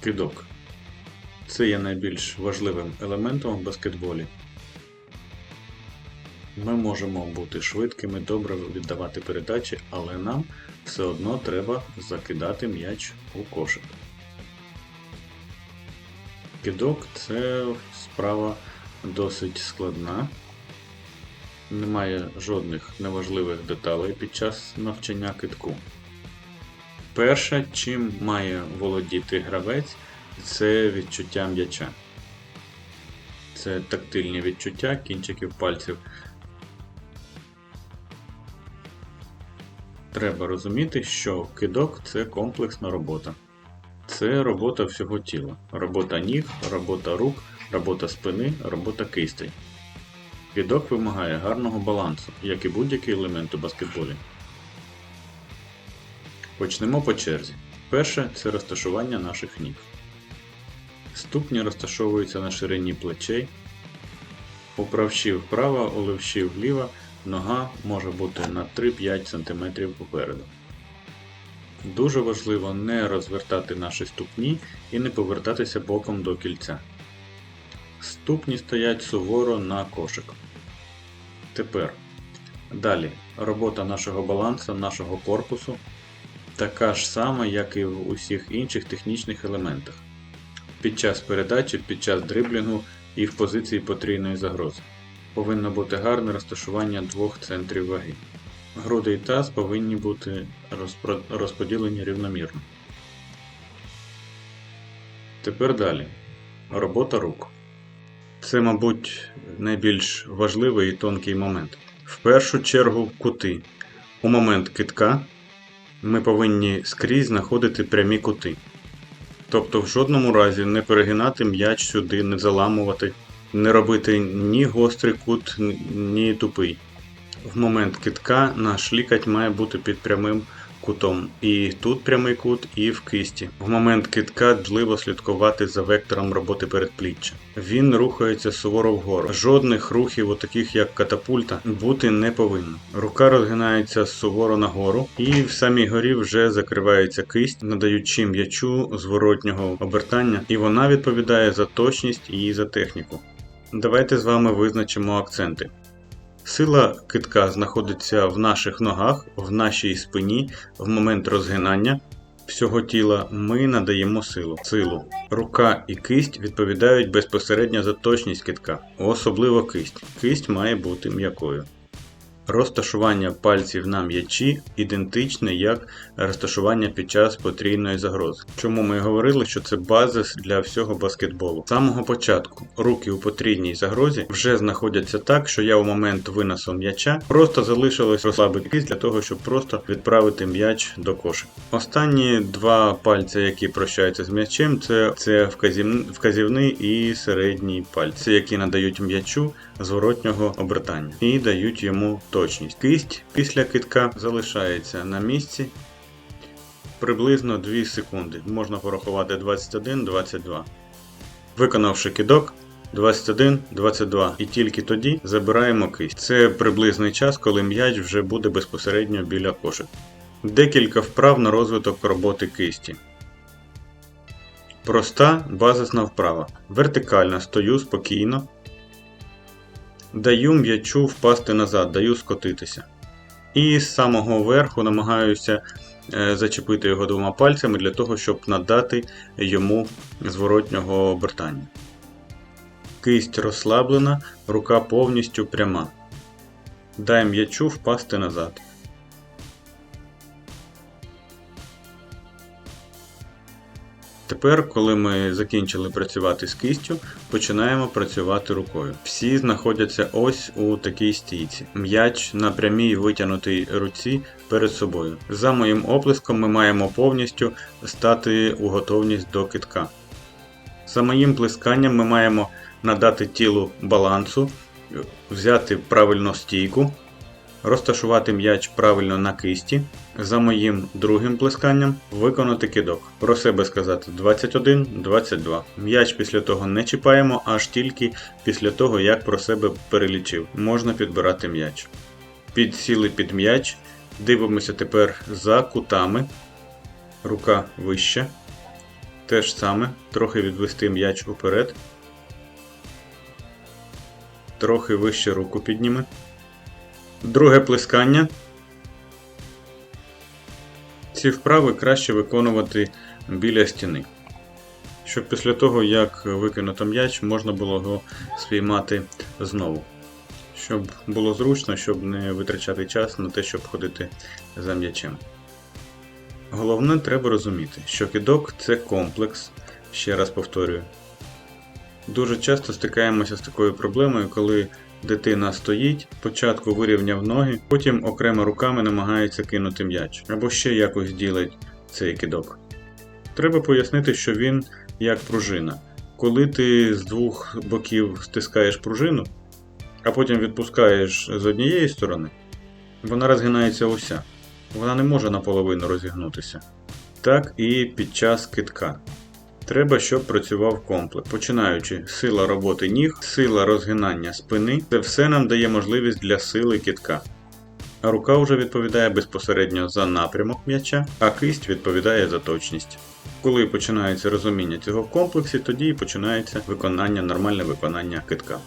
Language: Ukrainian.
Кидок. Це є найбільш важливим елементом в баскетболі. Ми можемо бути швидкими, добре віддавати передачі, але нам все одно треба закидати м'яч у кошик. Кидок це справа досить складна. Немає жодних неважливих деталей під час навчання китку. Перше, чим має володіти гравець, це відчуття м'яча. Це тактильні відчуття кінчиків пальців. Треба розуміти, що кидок це комплексна робота. Це робота всього тіла. Робота ніг, робота рук, робота спини, робота кистей. Кидок вимагає гарного балансу, як і будь-який елемент у баскетболі. Почнемо по черзі. Перше це розташування наших ніг. Ступні розташовуються на ширині плечей. У правші вправо, у левші вліво нога може бути на 3-5 см попереду. Дуже важливо не розвертати наші ступні і не повертатися боком до кільця. Ступні стоять суворо на кошик. Тепер далі робота нашого балансу, нашого корпусу така ж сама, як і в усіх інших технічних елементах. Під час передачі, під час дриблінгу і в позиції потрійної загрози. Повинно бути гарне розташування двох центрів ваги. Груди і таз повинні бути розподілені рівномірно. Тепер далі. Робота рук. Це, мабуть, найбільш важливий і тонкий момент. В першу чергу кути. У момент китка ми повинні скрізь знаходити прямі кути. Тобто в жодному разі не перегинати м'яч сюди, не заламувати, не робити ні гострий кут, ні тупий. В момент китка наш лікать має бути під прямим кутом. І тут прямий кут, і в кисті. В момент китка дбливо слідкувати за вектором роботи передпліччя. Він рухається суворо вгору. Жодних рухів, таких як катапульта, бути не повинно. Рука розгинається суворо нагору, і в самій горі вже закривається кисть, надаючи м'ячу зворотнього обертання, і вона відповідає за точність і за техніку. Давайте з вами визначимо акценти. Сила китка знаходиться в наших ногах, в нашій спині, в момент розгинання всього тіла ми надаємо силу. Силу. Рука і кисть відповідають безпосередньо за точність китка, особливо кисть. Кисть має бути м'якою. Розташування пальців на м'ячі ідентичне як розташування під час потрійної загрози. Чому ми говорили, що це базис для всього баскетболу? З самого початку руки у потрійній загрозі вже знаходяться так, що я у момент виносу м'яча просто залишилось розслабити кисть для того, щоб просто відправити м'яч до кошика. Останні два пальці, які прощаються з м'ячем, це, це вказів, вказівний і середній пальці, які надають м'ячу зворотнього обертання і дають йому точність. Кисть після китка залишається на місці приблизно 2 секунди. Можна порахувати 21-22. Виконавши кидок 21-22 і тільки тоді забираємо кисть. Це приблизний час, коли м'яч вже буде безпосередньо біля кошика. Декілька вправ на розвиток роботи кисті. Проста базисна вправа. Вертикально стою спокійно. Даю м'ячу впасти назад, даю скотитися. І з самого верху намагаюся е, зачепити його двома пальцями для того, щоб надати йому зворотнього обертання. Кисть розслаблена, рука повністю пряма. Дай м'ячу впасти назад. Тепер, коли ми закінчили працювати з кистю, починаємо працювати рукою. Всі знаходяться ось у такій стійці. М'яч на прямій витягнутій руці перед собою. За моїм оплеском ми маємо повністю стати у готовність до китка. За моїм плесканням ми маємо надати тілу балансу, взяти правильно стійку, розташувати м'яч правильно на кисті. За моїм другим плесканням виконати кидок. Про себе сказати 21-22. М'яч після того не чіпаємо, аж тільки після того, як про себе перелічив. Можна підбирати м'яч. Підсіли під м'яч. Дивимося тепер за кутами. Рука вища. Те ж саме, трохи відвести м'яч уперед. Трохи вище руку підніми. Друге плескання. Ці вправи краще виконувати біля стіни. Щоб після того, як викинуто м'яч, можна було його спіймати знову. Щоб було зручно, щоб не витрачати час на те, щоб ходити за м'ячем. Головне, треба розуміти, що кидок це комплекс, ще раз повторюю. Дуже часто стикаємося з такою проблемою, коли дитина стоїть, спочатку вирівняв ноги, потім окремо руками намагається кинути м'яч, або ще якось ділить цей кидок. Треба пояснити, що він як пружина. Коли ти з двох боків стискаєш пружину, а потім відпускаєш з однієї сторони, вона розгинається уся. Вона не може наполовину розігнутися. Так і під час китка. Треба, щоб працював комплекс, починаючи сила роботи ніг, сила розгинання спини, це все нам дає можливість для сили китка. А рука вже відповідає безпосередньо за напрямок м'яча, а кисть відповідає за точність. Коли починається розуміння цього в комплексі, тоді і починається виконання, нормальне виконання китка.